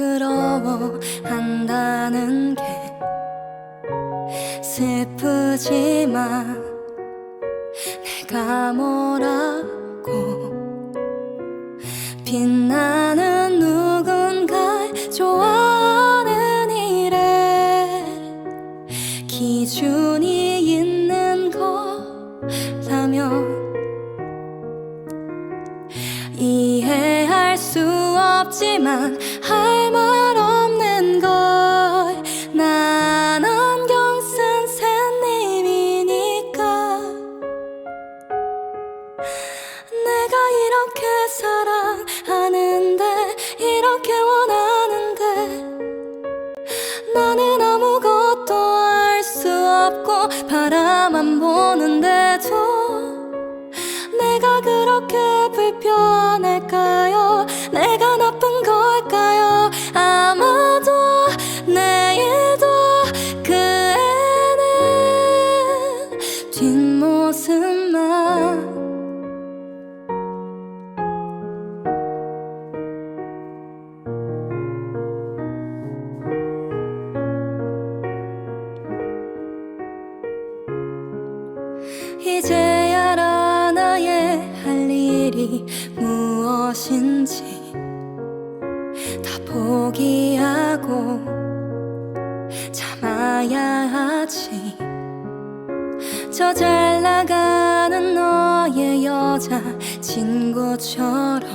부끄러워한다는 게 슬프지만 내가 뭐라고 빛나는 누군가 좋아하는 일에 기준이 있는 거라면 이해할 수 없지만 그렇게 불편할까요? 내가 나쁜 걸까요? 아마도 내일도 그 애는 뒷모습만 이제 무엇인지 다 포기하고 참아야 하지. 저 잘 나가는 너의 여자 친구처럼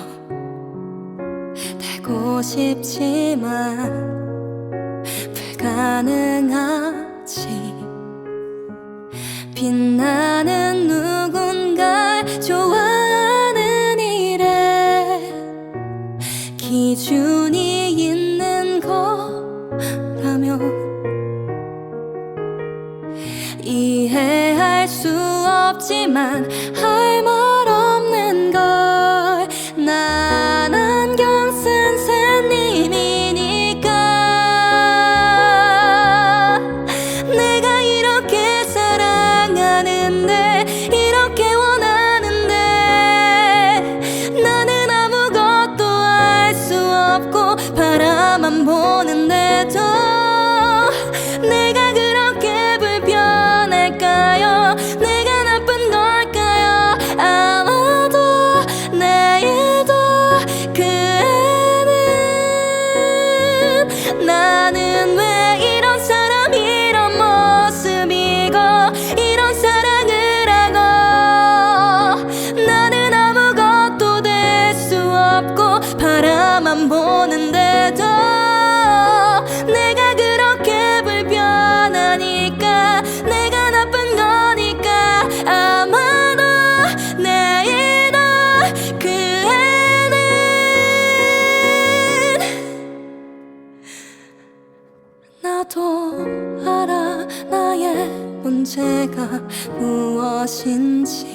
되고 싶지만 불가능하지. 빛나 기준이 있는 거라면 이해할 수 없지만 할말 내가 나쁜 걸까요? 아마도 내일도 그 애는 나는 왜 이런 사람 이런 모습이고 이런 사랑을 하고 나는 아무것도 될 수 없고 바라만 보는데도 문제가 무엇인지